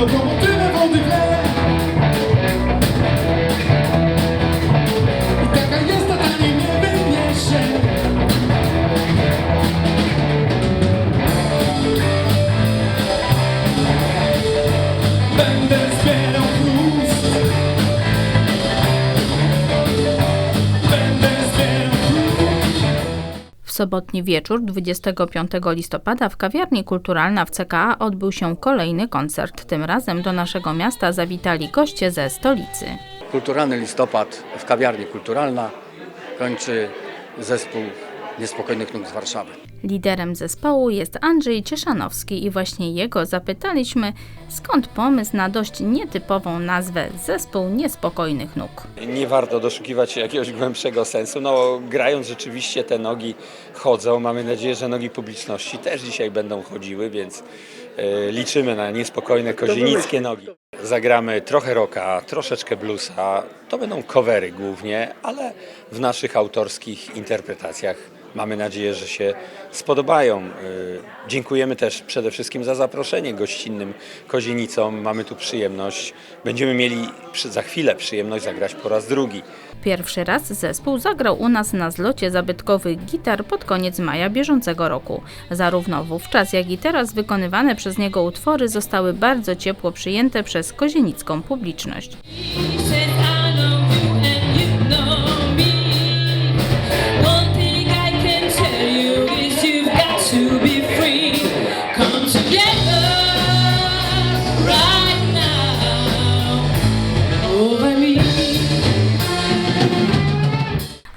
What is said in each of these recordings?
또 sobotni wieczór 25 listopada w kawiarni kulturalna w CKA odbył się kolejny koncert. Tym razem do naszego miasta zawitali goście ze stolicy. Kulturalny listopad w kawiarni kulturalna kończy zespół Niespokojnych Nóg z Warszawy. Liderem zespołu jest Andrzej Cieszanowski i właśnie jego zapytaliśmy, skąd pomysł na dość nietypową nazwę Zespół Niespokojnych Nóg. Nie warto doszukiwać się jakiegoś głębszego sensu. No, grając rzeczywiście te nogi chodzą. Mamy nadzieję, że nogi publiczności też dzisiaj będą chodziły, więc e, liczymy na niespokojne kozienickie nogi. Zagramy trochę rocka, troszeczkę bluesa. To będą covery głównie, ale w naszych autorskich interpretacjach mamy nadzieję, że się spodobają. E, Dziękujemy też przede wszystkim za zaproszenie gościnnym kozienicom. Mamy tu przyjemność. Będziemy mieli za chwilę przyjemność zagrać po raz drugi. Pierwszy raz zespół zagrał u nas na zlocie zabytkowych gitar pod koniec maja bieżącego roku. Zarówno wówczas, jak i teraz wykonywane przez niego utwory zostały bardzo ciepło przyjęte przez kozienicką publiczność.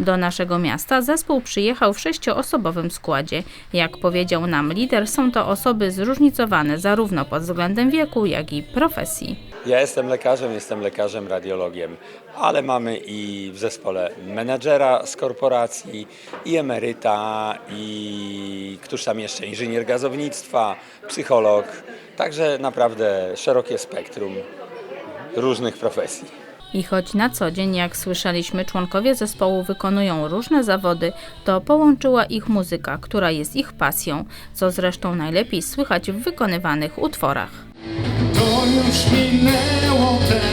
Do naszego miasta zespół przyjechał w sześcioosobowym składzie. Jak powiedział nam lider, są to osoby zróżnicowane zarówno pod względem wieku, jak i profesji. Ja jestem lekarzem, jestem lekarzem, radiologiem, ale mamy i w zespole menedżera z korporacji, i emeryta, i któż tam jeszcze, inżynier gazownictwa, psycholog. Także naprawdę szerokie spektrum różnych profesji. I choć na co dzień, jak słyszeliśmy, członkowie zespołu wykonują różne zawody, to połączyła ich muzyka, która jest ich pasją, co zresztą najlepiej słychać w wykonywanych utworach. To już minęło te